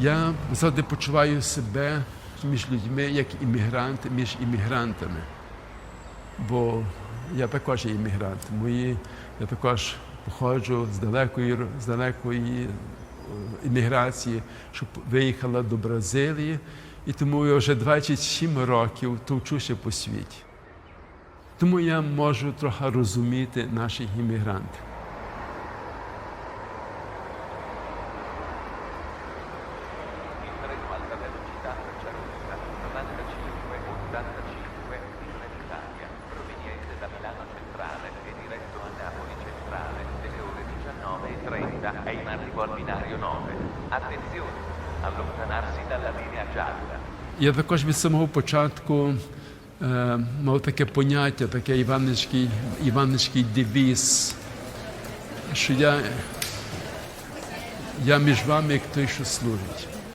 Я завжди почуваю себе між людьми як іммігрант між іммігрантами. Бо я також є іммігрант. Мої, я також походжу з далекої, з далекої е, імміграції, що виїхала до Бразилії, і тому я вже 27 років товчуся по світі. Тому я можу трохи розуміти наших іммігрантів. 19.30 è in arrivo al binario 9. Attenzione, allontanarsi dalla linea gialla. Я також від самого початку е, мав таке поняття, таке іванницький, іванницький девіз, що я, я між вами як той, що служить.